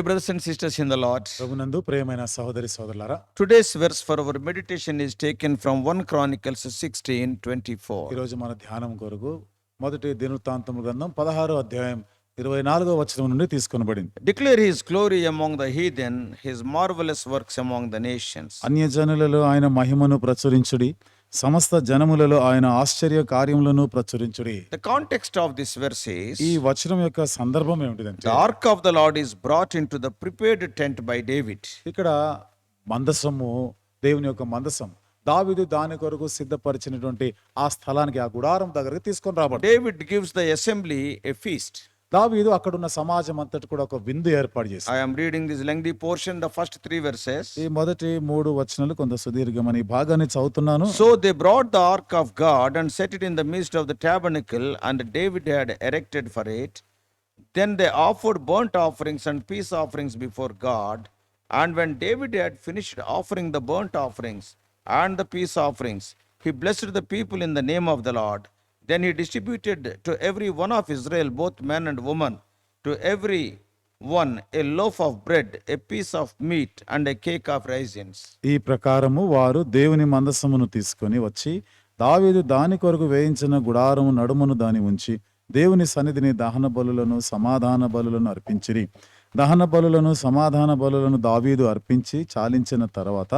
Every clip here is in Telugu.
Dear brothers and sisters in the Lord, ప్రభునందు ప్రియమైన సహోదరి సోదరులారా today's verse for our meditation is taken from 1 Chronicles 16 24. ఈరోజు మన ధ్యానం కొరకు మొదటి దినవృత్తాంతము గ్రంథం పదహారో అధ్యాయం ఇరవై నాలుగో వచనం నుండి తీసుకొనబడింది Declare his glory among the heathen, his marvelous works among the nations. అన్యజనులలో ఆయన మహిమను ప్రచురించుడి సమస్త జనములలో ఆయన ఆశ్చర్య కార్యములను ప్రచురించుడి the context of this verse ఈ వచనం యొక్క సందర్భం ఏమిటి the ark of the lord is brought into the prepared tent by David ఇక్కడ మందసము దేవుని యొక్క మందసం దావిదు దాని కొరకు సిద్ధపరిచినటువంటి ఆ స్థలానికి ఆ గుడారం దగ్గరకు తీసుకొని రాబడి David gives the assembly a feast దావీదు అక్కడ ఉన్న సమాజం అంతటి కూడా ఒక విందు ఏర్పాటు చేసి I am reading this lengthy portion the first three verses ఈ మొదటి మూడు వచనాలు కొంత సుదీర్ఘమని భాగాన్ని చదువుతున్నాను so they brought the ark of God and set it in the midst of the tabernacle and David had erected for it then they offered burnt offerings and peace offerings before God and when David had finished offering the burnt offerings and the peace offerings he blessed the people in the name of the lord then he distributed to every one of Israel, both man and women to every one a loaf of bread a piece of meat and a cake of raisins ఈ ప్రకారము వారు దేవుని మందసమును తీసుకొని వచ్చి దావీదు దాని కొరకు వేయించిన గుడారము నడుమును దాని ఉంచి దేవుని సన్నిధిని దహన బలులను సమాధాన బలులను అర్పించిరి దహన బలులను సమాధాన బలులను దావీదు అర్పించి చాలించిన తర్వాత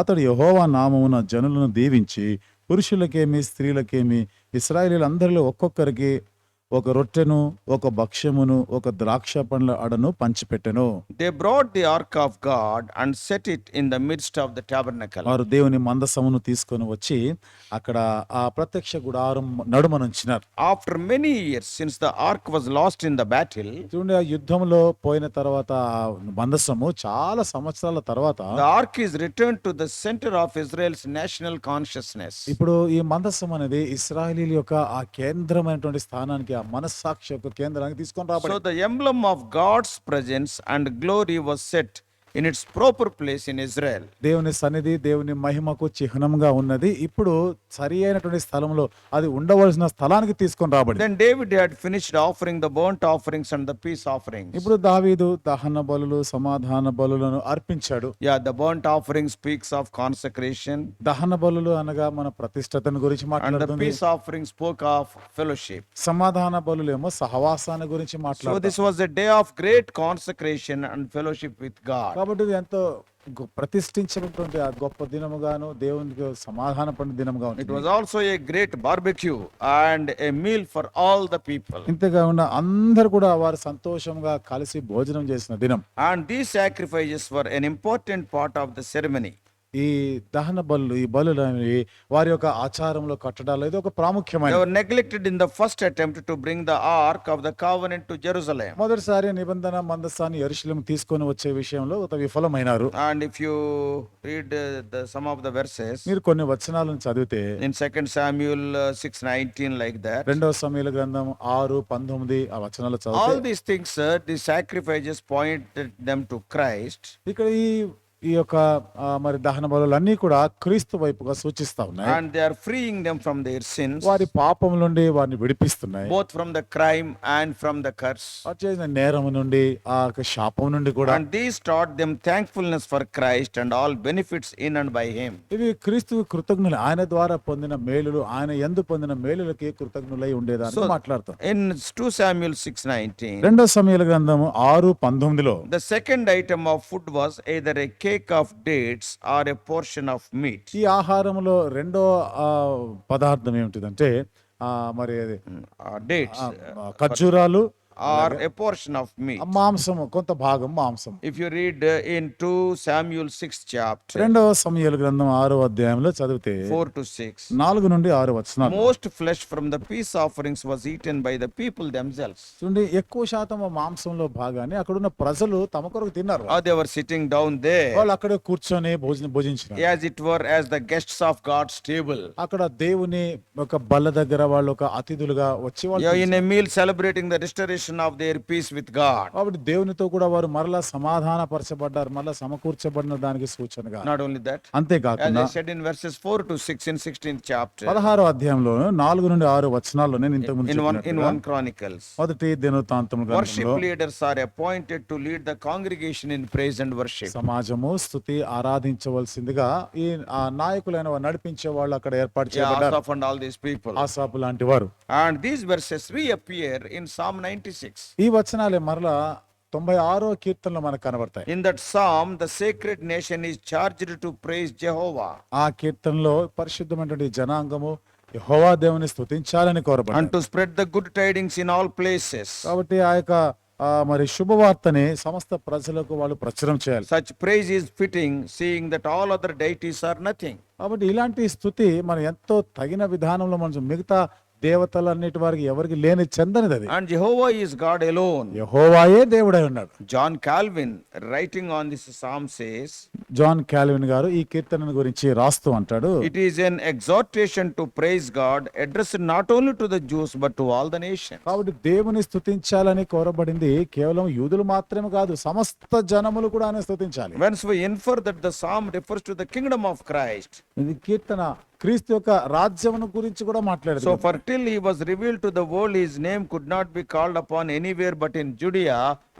అతడు యహోవా నామమున జనులను దీవించి పురుషులకేమి స్త్రీలకేమి ఇస్రాయేలీలందరిలో ఒక్కొక్కరికి ఒక రొట్టెను ఒక భక్ష్యమును ఒక ద్రాక్ష పండ్ల అడను పంచిపెట్టెను they brought the ark of God and set it in the midst of the tabernacle వారు దేవుని మందసమును తీసుకొని వచ్చి అక్కడ ఆ ప్రత్యక్ష గుడారం నడుమనుంచినారు after many years since the ark was lost in the battle చూడండి ఆ యుద్ధంలో పోయిన తర్వాత మందసము చాలా సంవత్సరాల తర్వాత the ark is return to the centre of Israel's national consciousness ఇప్పుడు ఈ మందసం అనేది ఇస్రాయలీల యొక్క ఆ కేంద్రమైనటువంటి స్థానానికి ఆ మనస్సాక్షి యొక్క కేంద్రానికి తీసుకొని రాబడి so the emblem of God's presence and glory was set in its proper place in Israel దేవుని సన్నిధి దేవుని మహిమకు చిహ్నంగా ఉన్నది ఇప్పుడు సరి అయినటువంటి స్థలంలో అది ఉండవలసిన స్థలానికి తీసుకొని రాబడి then David had finished offering the burnt offerings and the peace offering ఇప్పుడు దావీదు దహన బలులు సమాధాన బలులను అర్పించాడు yeah the burnt offering speaks of consecration దహన బలులు అనగా మన ప్రతిష్టతను గురించి మాట్లాడుతుంది peace offering spoke of fellowship సమాధాన బలులేమో సహవాసాన గురించి మాట్లాడు so this was the day of great consecration and fellowship with God కాబట్టి ఇది ఎంతో ప్రతిష్ఠించినటువంటి ఆ గొప్ప దినముగాను దేవునికి సమాధాన పడిన దినముగా ఉంది it was also a great barbecue and a meal for all the people ఇంతగా ఉన్న అందరూ కూడా వారు సంతోషంగా కలిసి భోజనం చేసిన దినం and these sacrifices were an important part of the ceremony ఈ దహన బలు ఈ బలు అనేవి వారి యొక్క ఆచారంలో కట్టడాలు ఇది ఒక ప్రాముఖ్యమైన ever neglected in the first attempt to bring the ark of the covenant to Jerusalem మొదటిసారి నిబంధన మందస్థాన్ని ఎరుశలేం తీసుకొని వచ్చే విషయంలో విఫలమైనారు and if you read the some of the verses మీరు కొన్ని వచనాలను చదివితే in second Samuel six nineteen like that రెండవ సమయాల గ్రంథం ఆరు పంతొమ్మిది ఆ వచనాలు చదివి all these things the sacrifices point them to Christ ఇక్కడ ఈ ఈ యొక్క మరి దహన బలులు అన్ని కూడా క్రీస్తు వైపుగా సూచిస్తా ఉన్నాయి and they are freeing them from their sins వారి పాపం నుండి వారిని విడిపిస్తున్నాయి both from the crime and from the curse వచ్చేసిన నేరం నుండి ఆ యొక్క శాపం నుండి కూడా and these taught them thankfulness for Christ and all benefits in and by him ఇవి క్రీస్తు కృతజ్ఞులు ఆయన ద్వారా పొందిన మేలులు ఆయన ఎందు పొందిన మేలులకి కృతజ్ఞులై ఉండేదాన్ని మాట్లాడతాం in two Samuel six nineteen రెండో సమయాల గ్రంథము ఆరు పంతొమ్మిదిలో the second item of food was either a cake of dates or a portion of meat ఈ ఆహారంలో రెండో ఆ, పదార్థం ఏమిటిదంటే ఆ, మరి అది, డేట్స్ hmm. uh, ఖర్జూరాలు ఆర్ ఎ పోర్షన్ ఆఫ్ మీ మాంసం కొంత భాగం మాంసం if you read in two Samuel six chapter రెండవ సమయాల గ్రంథం ఆరో అధ్యాయంలో చదివితే ఫోర్ టు సిక్స్ నాలుగు నుండి ఆరు వచనాలు most flesh from the peace offerings was eaten by the people themselves చూడండి ఎక్కువ శాతం మాంసంలో భాగాన్ని అక్కడ ఉన్న ప్రజలు తమ కొరకు తిన్నారు ఆ దేవర్ సిట్టింగ్ డౌన్ దే వాళ్ళు అక్కడ కూర్చొని భోజనం భోజించారు as it were as the guests of God's table అక్కడ దేవుని ఒక బల్ల దగ్గర వాళ్ళు ఒక అతిథులుగా వచ్చి వాళ్ళు in a meal celebrating the restoration restoration of their peace with God. కాబట్టి దేవునితో కూడా వారు మరలా సమాధానపరచబడ్డారు మరలా సమకూర్చబడిన దానికి సూచనగా Not only that, అంతే as కాకుండా I said in verses 4 to 6 in 16th chapter, 16వ అధ్యాయంలో నాలుగు నుండి ఆరు వచనాల్లో నేను ఇంతకు in one, in ముందు one Chronicles, మొదటి దినవృత్తాంతం worship గ్రంథంలో leaders are appointed to lead the congregation in praise and worship. సమాజము స్థుతి ఆరాధించవలసిందిగా ఈ ఆ నాయకులైన వారు నడిపించే వాళ్ళు అక్కడ ఏర్పాటు Yeah, చేయబడ్డారు Asaph and all these people. ఆసాపు లాంటి వారు And these verses reappear in Psalm 96 six ఈ వచనాలే మరలా తొంభై ఆరో కీర్తనలు మనకు కనబడతాయి in that psalm the sacred nation is charged to praise Jehovah ఆ కీర్తనలో పరిశుద్ధమైనటువంటి జనాంగము యెహోవా దేవుని స్తుతించాలని కోరబడి and to spread the good tidings in all places కాబట్టి ఆ యొక్క మరి శుభవార్తని సమస్త ప్రజలకు వాళ్ళు ప్రచురం చేయాలి such praise is fitting seeing that all other deities are nothing కాబట్టి ఇలాంటి స్థుతి మనం ఎంతో తగిన విధానంలో మనం మిగతా దేవతలన్నిటి వారికి ఎవరికి లేని చెందనిది అది and Jehovah is God alone యెహోవాయే దేవుడై ఉన్నాడు John Calvin writing on this psalm says John Calvin గారు ఈ కీర్తన గురించి రాస్తూ అంటాడు it is an exhortation to praise God addressed not only to the Jews but to all the nation కాబట్టి దేవుని స్తుతించాలని కోరబడింది కేవలం యూదులు మాత్రమే కాదు సమస్త జనములు కూడా ఆయన స్తుతించాలి hence we infer that the psalm refers to the kingdom of Christ ఇది కీర్తన క్రీస్తు యొక్క రాజ్యమును గురించి కూడా మాట్లాడారు so far till he was reveal to the world his name could not be called upon anywhere but in Judea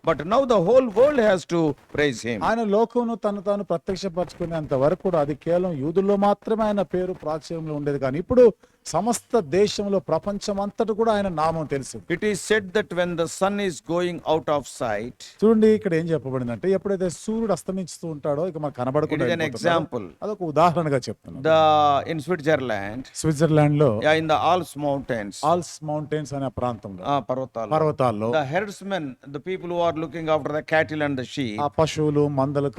but now the whole world has to praise him ఆయన లోకమును తను తాను ప్రత్యక్షపరచుకునేంత వరకు కూడా అది కేవలం యూదుల్లో మాత్రమే ఆయన పేరు ప్రాచుర్యంలో ఉండేది కానీ ఇప్పుడు సమస్త దేశంలో ప్రపంచం అంతటా కూడా ఆయన నామం తెలుసు it is said that when the sun is going out of sight చూడండి ఇక్కడ ఏం చెప్పబడింది అంటే ఎప్పుడైతే సూర్యుడు అస్తమిస్తూ ఉంటాడో ఇక మనకు కనబడుతుంది ఎగ్జాంపుల్ అదొక ఉదాహరణగా చెప్తాను ద ఇన్ స్విట్జర్లాండ్ స్విట్జర్లాండ్ లో in the Alps mountains Alps mountains అనే ప్రాంతంలో పర్వతాలు పర్వతాల్లో the herds men the people who are looking after the cattle and the sheep ఆ పశువులు మందలు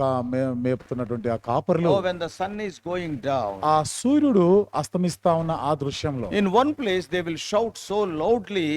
మేపుతున్నటువంటి ఆ కాపర్లు when the sun is going down ఆ సూర్యుడు అస్తమిస్తా ఉన్న ఆ దృశ్యం విషయంలో in one place they will shout so loudly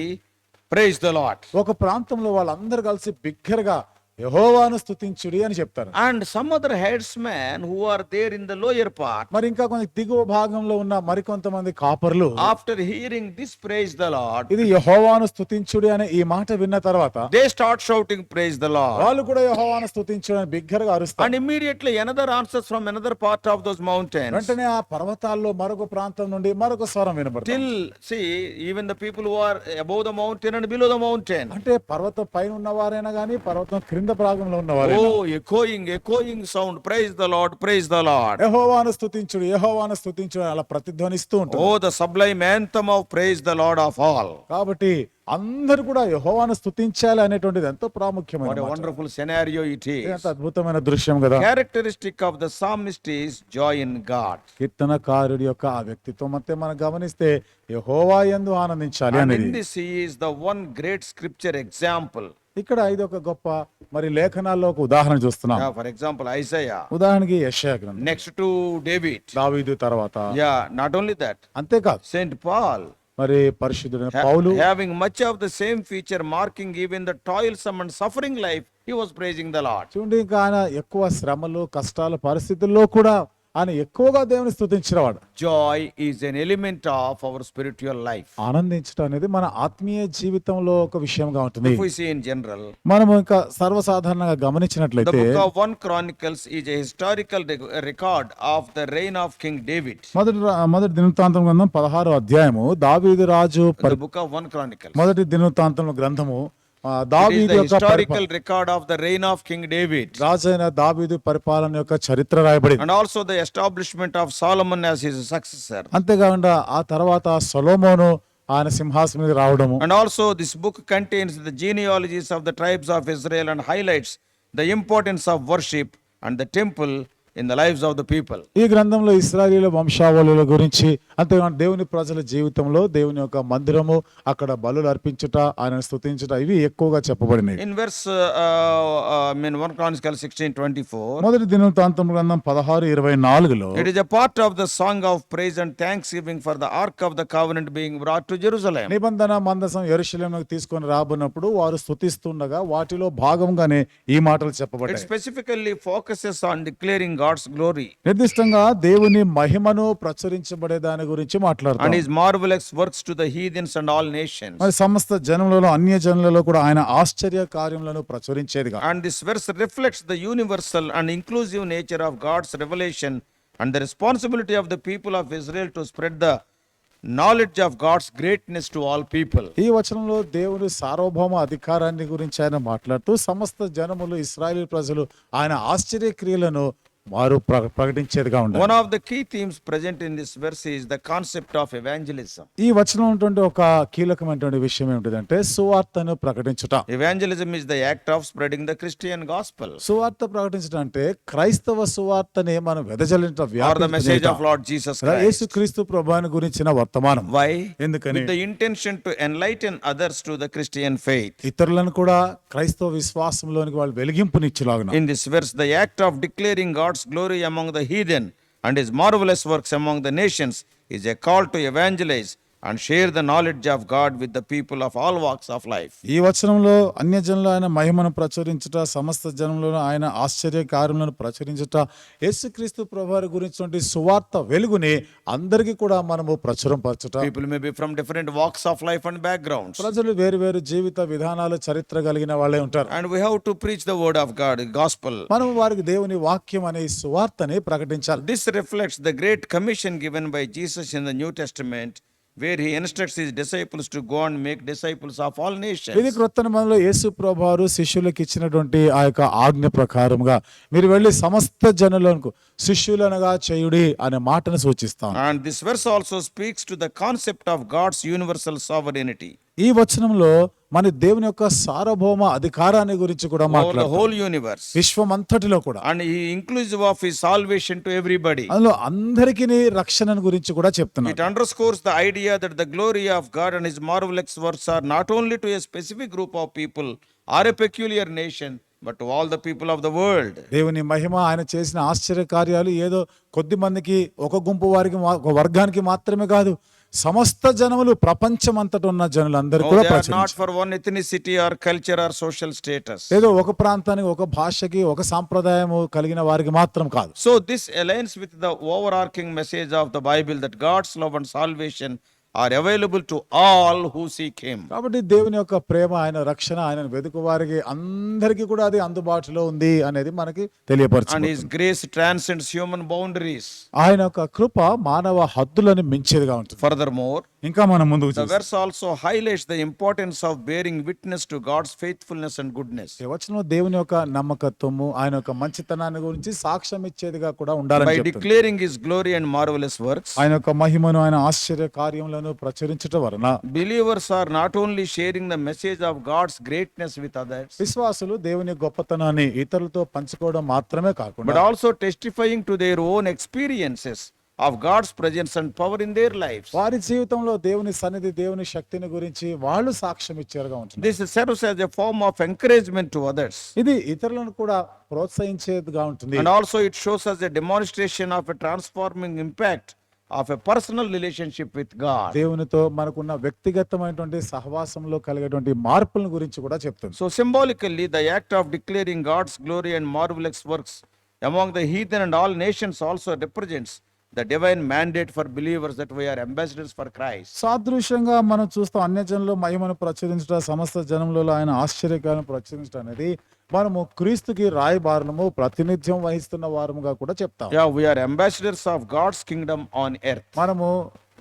praise the lord ఒక ప్రాంతంలో వాళ్ళందరూ కలిసి బిగ్గరగా యహోవాను స్తుతించుడి అని చెప్తారు and some other herds man who are there in the lower part మరి ఇంకా కొంత దిగువ భాగంలో ఉన్న మరికొంతమంది కాపర్లు after hearing this praise the lord ఇది యహోవాను స్తుతించుడి అనే ఈ మాట విన్న తర్వాత they start shouting praise the lord వాళ్ళు కూడా యహోవాను స్తుతించుడి అని బిగ్గరగా అరుస్తారు and immediately another answers from another part of those mountains వెంటనే ఆ పర్వతాల్లో మరొక ప్రాంతం నుండి మరొక స్వరం వినబడుతుంది till C even the people who are above the mountain and below the mountain అంటే పర్వతం పైన ఉన్న వారైనా గానీ పర్వతం క్రింద కింద ప్రాగంలో వారు ఓ echoing echoing sound praise the lord praise the lord యెహోవాను స్తుతించుడు యెహోవాను స్తుతించుడు అలా ప్రతిధ్వనిస్తూ ఉంటారు ఓ the sublime anthem of praise the lord of all కాబట్టి అందరూ కూడా యెహోవాను స్తుతించాలి అనేటువంటిది ఎంతో ప్రాముఖ్యమైన what wonderful scenario it is ఎంత అద్భుతమైన దృశ్యం కదా characteristic of the psalmist is joy in God కీర్తనకారుడి యొక్క ఆ వ్యక్తిత్వం అంతే మనం గమనిస్తే యెహోవా యందు ఆనందించాలి అనేది this is the one great scripture example ఇక్కడ ఇది ఒక గొప్ప మరి లేఖనాల్లో ఒక ఉదాహరణ చూస్తున్నాం ఫర్ ఎగ్జాంపుల్ ఐసయా ఉదాహరణకి యెషయా గ్రంథం నెక్స్ట్ టు డేవిడ్ దావీదు తర్వాత యా నాట్ ఓన్లీ దట్ అంతేకాదు సెయింట్ పాల్ మరి పరిశుద్ధుడైన పౌలు having much of the same feature marking even the toilsome and suffering life he was praising the lord చూడండి ఇంకా ఎక్కువ శ్రమలు కష్టాల పరిస్థితుల్లో కూడా ఆయన ఎక్కువగా దేవుని స్థుతించిన వాడు joy is an element of our spiritual life ఆనందించడం అనేది మన ఆత్మీయ జీవితంలో ఒక విషయంగా ఉంటుంది ఇన్ జనరల్ మనం ఇంకా సర్వసాధారణంగా గమనించినట్లయితే one Chronicles is a historical record of the reign of king David మొదటి మొదటి దినవృత్తాంతం గ్రంథం పదహారు అధ్యాయము దావీదు రాజు బుక్ ఆఫ్ వన్ క్రానికల్ మొదటి దినవృత్తాంతం గ్రంథము దావీదు యొక్క historical record of the reign of king David రాజైన దావీదు పరిపాలన యొక్క చరిత్ర రాయబడింది and also the establishment of Solomon as his successor అంతేకాకుండా ఆ తర్వాత సొలోమోను ఆయన సింహాసనం మీద రావడము and also this book contains the genealogies of the tribes of Israel and highlights the importance of worship and the temple in the lives of the people ఈ గ్రంథంలో ఇస్రాయలీల వంశావళుల గురించి అంతేకాదు దేవుని ప్రజల జీవితంలో దేవుని యొక్క మందిరము అక్కడ బలు అర్పించుట ఆయన స్థుతించుట ఇవి ఎక్కువగా చెప్పబడినాయి in verse mean one Chronicle sixteen twenty four మొదటి దినవృత్తాంతం గ్రంథం పదహారు ఇరవై నాలుగులో it is a part of the song of praise and thanksgiving for the ark of the covenant being brought to Jerusalem నిబంధన మందసం ఎరుశలేంకు తీసుకొని రాబోనప్పుడు వారు స్థుతిస్తుండగా వాటిలో భాగంగానే ఈ మాటలు చెప్పబడ్డాయి specifically focuses on declaring God's glory నిర్దిష్టంగా దేవుని మహిమను ప్రచురించబడే దాని గురించి మాట్లాడుతాం and his marvellous works to the heathens and all nation మరి సమస్త జనములలో అన్య జనులలో కూడా ఆయన ఆశ్చర్య కార్యములను ప్రచురించేదిగా and this verse reflects the universal and inclusive nature of God's revolution and the responsibility of the people of Israel to spread the knowledge of God's greatness to all people ఈ వచనంలో దేవుని సార్వభౌమ అధికారాన్ని గురించి ఆయన మాట్లాడుతూ సమస్త జనములు ఇస్రాయేల్ ప్రజలు ఆయన ఆశ్చర్య క్రియలను వారు ప్రకటించేదిగా ఉండాలి one of the key themes present in this verse is the concept of evangelism ఈ వచనం ఉంటుంది ఒక కీలకమైనటువంటి విషయం ఏంటంటే సువార్తను ప్రకటించుట evangelism is the act of spreading the Christian gospel సువార్త ప్రకటించడం అంటే క్రైస్తవ సువార్తని మనం వెదజల్లించడం or the message of lord Jesus యేసు క్రీస్తు ప్రభువుని గురించిన వర్తమానం వై ఎందుకని the intention to enlighten others to the Christian faith ఇతరులను కూడా క్రైస్తవ విశ్వాసంలోనికి వాళ్ళు వెలిగింపునిచ్చేలాగా in this verse the act of declaring God glory among the heathen and his marvelous works among the nations is a call to evangelize and share the knowledge of God with the people of all walks of life ఈ వచనంలో అన్య జనులు ఆయన మహిమను ప్రచురించుట సమస్త జనంలో ఆయన ఆశ్చర్య కార్యములను ప్రచురించుట యేసుక్రీస్తు ప్రభు గురించినటువంటి సువార్త వెలుగుని అందరికీ కూడా మనము ప్రచురంపరచుట people may be from different walks of life and background ప్రజలు వేరు వేరు జీవిత విధానాలు చరిత్ర కలిగిన వాళ్ళే ఉంటారు and we have to preach the word of God gospel మనం వారికి దేవుని వాక్యం అనే సువార్తని ప్రకటించాలి this reflects the great commission given by Jesus in the New Testament where he instructs his disciples to go and make disciples of all nations ఇది కృతన మనలో యేసు ప్రభువారు శిష్యులకు ఇచ్చినటువంటి ఆ యొక్క ఆజ్ఞ ప్రకారముగా మీరు వెళ్ళి సమస్త జనులకు శిష్యులనగా చేయుడి అనే మాటను సూచిస్తాం and this verse also speaks to the concept of God's universal sovereignty ఈ వచనంలో మన దేవుని యొక్క సార్వభౌమ అధికారాన్ని గురించి కూడా మాట్లాడు హోల్ యూనివర్స్ విశ్వం అంతటిలో కూడా అండ్ ఈ ఇంక్లూజివ్ ఆఫ్ ఈ సాల్వేషన్ టు ఎవ్రీబడి అందులో అందరికి రక్షణను గురించి కూడా చెప్తున్నాను it underscores the idea that the glory of God and his marvellous works are not only to a specific group of people or a peculiar nation but all the people of the world దేవుని మహిమ ఆయన చేసిన ఆశ్చర్య కార్యాలు ఏదో కొద్ది మందికి ఒక గుంపు వారికి ఒక వర్గానికి మాత్రమే కాదు సమస్త జనములు ప్రపంచం అంతట ఉన్న జనులందరూ కూడా not for one ethnicity or culture or social status ఏదో ఒక ప్రాంతానికి ఒక భాషకి ఒక సాంప్రదాయం కలిగిన వారికి మాత్రం కాదు so this alliance with the overarching message of the Bible that God's love and salvation are available to all who seek him కాబట్టి దేవుని యొక్క ప్రేమ ఆయన రక్షణ ఆయన వెతుకు వారికి అందరికీ కూడా అది అందుబాటులో ఉంది అనేది మనకి తెలియపరచు and his grace transcends human boundaries ఆయన యొక్క కృప మానవ హద్దులను మించేదిగా ఉంటుంది ఫర్దర్ మోర్ ఇంకా మనం ముందుకు the verse also highlights the importance of bearing witness to God's faithfulness and goodness వచనం దేవుని యొక్క నమ్మకత్వము ఆయన యొక్క మంచితనాన్ని గురించి సాక్ష్యం ఇచ్చేదిగా కూడా ఉండాలి by declaring his glory and marvellous works ఆయన యొక్క మహిమను ఆయన ఆశ్చర్య కార్యములను వాక్యములను ప్రచురించటం వలన believers are not only sharing the message of God's greatness with others విశ్వాసులు దేవుని గొప్పతనాన్ని ఇతరులతో పంచుకోవడం మాత్రమే కాకుండా but also testifying to their own experiences of God's presence and power in their life వారి జీవితంలో దేవుని సన్నిధి దేవుని శక్తిని గురించి వాళ్ళు సాక్ష్యం ఇచ్చారుగా ఉంటుంది this serves as a form of encouragement to others ఇది ఇతరులను కూడా ప్రోత్సహించేదిగా ఉంటుంది and also it shows as a demonstration of a transforming impact of a personal relationship with God దేవునితో మనకున్న వ్యక్తిగతమైనటువంటి సహవాసంలో కలిగేటువంటి మార్పుల గురించి కూడా చెప్తుంది so symbolically the act of declaring God's glory and marvellous works among the heathen and all nations also represents the divine mandate for believers that are ambassadors for Christ సాదృశ్యంగా మనం చూస్తాం అన్యజనంలో మహిమను ప్రచురించడం సమస్త జనంలో ఆయన ఆశ్చర్యకాలను ప్రచురించడం అనేది మనము క్రీస్తుకి రాయబారులము ప్రాతినిధ్యం వహిస్తున్న వారముగా కూడా చెప్తాం yeah we are ambassadors of God's kingdom on earth మనము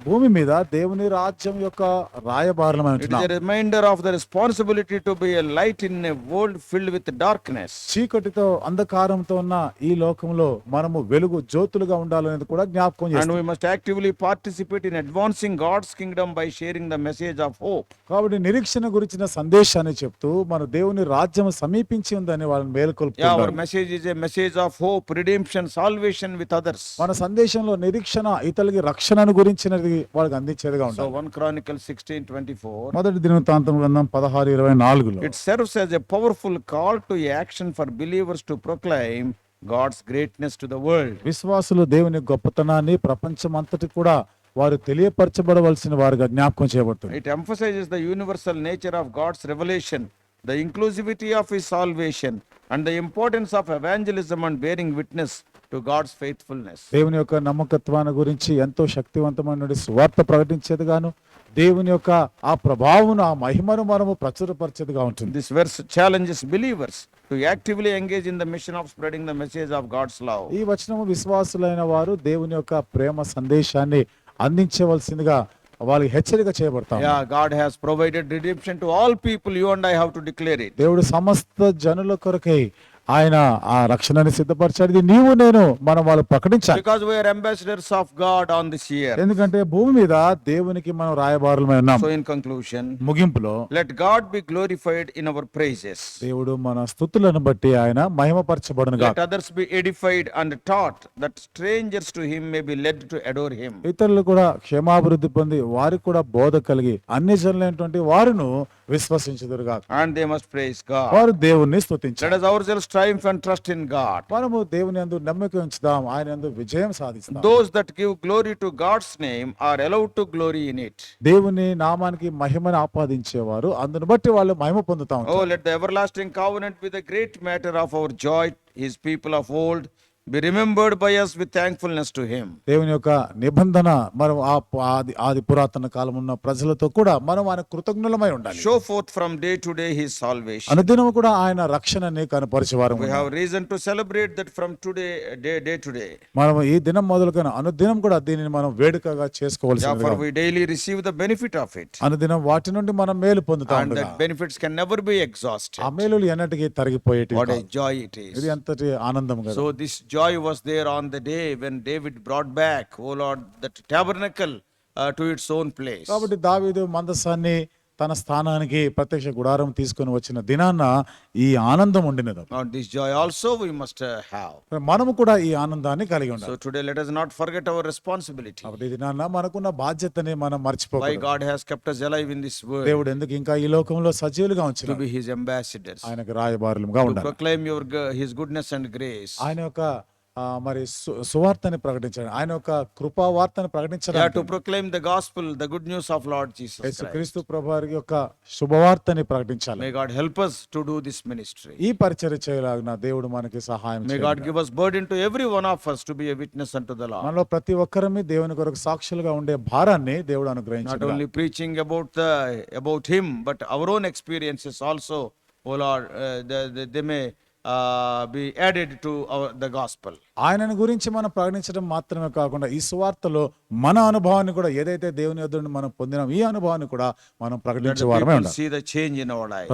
భూమి మీద దేవుని రాజ్యం యొక్క రాయబారులమైన reminder of the responsibility to be a light in a world filled with darkness చీకటితో అంధకారంతో ఉన్న ఈ లోకంలో మనము వెలుగు జ్యోతులుగా ఉండాలనేది కూడా జ్ఞాపకం చేస్తాం we must actively participate in advancing God's kingdom by sharing the message of hope కాబట్టి నిరీక్షణ గురించిన సందేశాన్ని చెప్తూ మన దేవుని రాజ్యం సమీపించి ఉందని వాళ్ళని మేల్కొల్పుతున్నారు message is a message of hope redemption salvation with others మన సందేశంలో నిరీక్షణ ఇతరులకి రక్షణను గురించినది అది వాళ్ళకి అందించేదిగా so one Chronicle sixteen twenty four మొదటి దినవృత్తాంతం గ్రంథం పదహారు ఇరవై నాలుగులో it serves as a powerful call to action for believers to proclaim God's greatness to the world విశ్వాసులు దేవుని గొప్పతనాన్ని ప్రపంచమంతటి కూడా వారు తెలియపరచబడవలసిన వారుగా జ్ఞాపకం చేయబడుతుంది it emphasizes the universal nature of God's revolution the inclusivity of his salvation and the importance of evangelism and bearing witness to God's faithfulness దేవుని యొక్క నమ్మకత్వాన్ని గురించి ఎంతో శక్తివంతమైన స్వార్థ ప్రకటించేది గాను దేవుని యొక్క ఆ ప్రభావం ఆ మహిమను మనము ప్రచురపరిచేదిగా ఉంటుంది this verse challenges believers to actively engage in the mission of spreading the message of God's love ఈ వచనము విశ్వాసులైన వారు దేవుని యొక్క ప్రేమ సందేశాన్ని అందించవలసిందిగా వాళ్ళకి హెచ్చరిక చేయబడతాం yeah God has provided redemption to all people you and I have to declare it దేవుడు సమస్త జనుల కొరకై ఆయన ఆ రక్షణని సిద్ధపరిచాడు నీవు నేను మనం వాళ్ళు ప్రకటించాలి because we are ambassadors of God on this year ఎందుకంటే భూమి మీద దేవునికి మనం రాయబారులమై ఉన్నాం సో ఇన్ కంక్లూషన్ ముగింపులో let God be glorified in our praises దేవుడు మన స్తుతులను బట్టి ఆయన మహిమపరచబడును గాక let others be edified and taught that strangers to him may be led to adore him ఇతరులు కూడా క్షేమాభివృద్ధి పొంది వారికి కూడా బోధ కలిగి అన్ని జనులైనటువంటి వారును విశ్వసించదురుగా and they must praise God దేవుని స్తుతించు let us ourselves strive and trust in god దేవుని యందు నమ్మక ఉంచుదాం ఆయన విజయం సాధిస్తాం those that glory to God's name are allowed to glory in it దేవుని నామానికి మహిమను ఆపాదించేవారు అందును బట్టి వాళ్ళు మహిమ పొందుతాం O let everlasting covenant be great matter of our joy his people of old be remembered by us with thankfulness to him దేవుని యొక్క నిబంధన మనం ఆ ఆది ఆది పురాతన కాలం ఉన్న ప్రజలతో కూడా మనం ఆయన కృతజ్ఞులమై ఉండాలి show forth from day to day his salvation అనుదినం కూడా ఆయన రక్షణ రక్షణని కనపరిచేవారు we have reason to celebrate that from today day day to day మనం ఈ దినం మొదలుకొని అనుదినం కూడా దీనిని మనం వేడుకగా చేసుకోవాల్సింది for we daily receive the benefit of it అనుదినం వాటి నుండి మనం మేలు పొందుతాం and that benefits can never be exhausted ఆ మేలులు ఎన్నటికీ తరిగిపోయేటి what a joy it is ఇది అంతటి ఆనందం కదా so this joy joy was there on the day when David brought back, oh Lord, that tabernacle uh, to its own place. కాబట్టి దావీదు మందసాన్ని తన స్థానానికి ప్రత్యక్ష గుడారం తీసుకొని వచ్చిన దినాన ఈ ఆనందం ఉండినది this joy also we must have మనము కూడా ఈ ఆనందాన్ని కలిగి ఉండాలి so today let us not forget our responsibility అప్పుడు దినాన మనకున్న బాధ్యతని మనం మర్చిపోకూడదు why God has kept us alive in this world దేవుడు ఎందుకు ఇంకా ఈ లోకంలో సజీవులుగా ఉంచాడు టు బి హిస్ అంబాసిడర్స్ ఆయనకు రాయబారులుగా ఉండాలి proclaim your his goodness and grace ఆయన యొక్క మరి సువార్తని ప్రకటించాడు ఆయన ఒక కృపా వార్తను ప్రకటించడానికి to proclaim the gospel the good news of Lord Jesus యేసుక్రీస్తు ప్రభు యొక్క శుభవార్తని ప్రకటించాలి may God help us to do this ministry ఈ పరిచర్య చేయలాగిన దేవుడు మనకి సహాయం may God give us burden to every one of us to be a witness unto the Lord మనలో ప్రతి ఒక్కరమే దేవుని కొరకు సాక్షులుగా ఉండే భారాన్ని దేవుడు అనుగ్రహించాడు not only preaching about the about him but our own experiences also O Lord they may be added to the gospel ఆయనను గురించి మనం ప్రకటించడం మాత్రమే కాకుండా ఈ సువార్తలో మన అనుభవాన్ని కూడా ఏదైతే దేవుని యొద్ మనం పొందినాం ఈ అనుభవాన్ని కూడా మనం ప్రకటించే వారమే ఉండాలి చేంజ్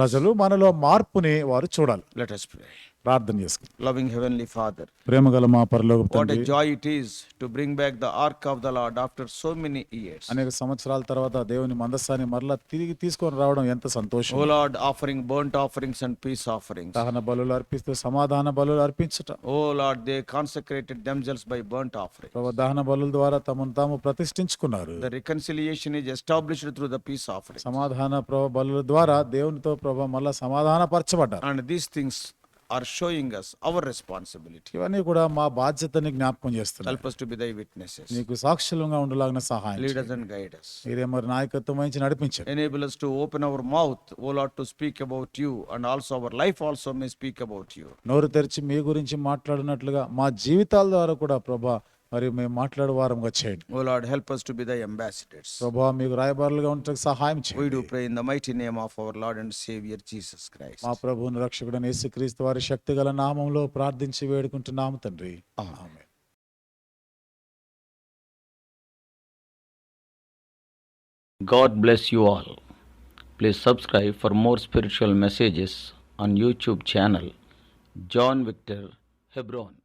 ప్రజలు మనలో మార్పుని వారు చూడాలి లెట్ us pray ప్రార్థన చేసుకుందాం లవింగ్ హెవెన్లీ ఫాదర్ ప్రేమగల మా పరలోక what a joy it is to bring back the ark of the Lord after so many years అనేక సంవత్సరాల తర్వాత దేవుని మందస్సాన్ని మరలా తిరిగి తీసుకొని రావడం ఎంత సంతోషం O Lord offering burnt offerings and peace offerings దహన బలులు అర్పిస్తూ సమాధాన బలులు అర్పించట O Lord they consecrated themselves by burnt offering దహన బలుల ద్వారా తమను తాము ప్రతిష్ఠించుకున్నారు the reconciliation is established through the peace offering సమాధాన ప్రభ బలుల ద్వారా దేవునితో ప్రభ మరలా సమాధాన పరచబడ్డారు and these things are showing us our responsibility ఇవన్నీ కూడా మా బాధ్యతని జ్ఞాపకం చేస్తున్నాయి help us to be thy witness నీకు సాక్షులంగా ఉండలాగిన సహాయం లీడర్స్ అండ్ గైడ్ us మీరే మరి నాయకత్వం వహించి నడిపించండి enable us to open our mouth a lot to speak about you and also our life also may speak about you నోరు తెరిచి మీ గురించి మాట్లాడినట్లుగా మా జీవితాల ద్వారా కూడా ప్రభా మరి మేము మాట్లాడే వారంగా చేయండి O Lord help us to be the ambassadors ప్రభువా మీకు రాయబారులుగా ఉండటకు సహాయం చేయండి we do pray in the mighty name of our lord and savior jesus christ మా ప్రభువును రక్షకుడైన యేసుక్రీస్తు వారి శక్తిగల నామములో ప్రార్థించి వేడుకుంటున్నాము తండ్రి ఆమేన్ God bless you all. Please subscribe for more spiritual messages on YouTube channel John Victor Hebron.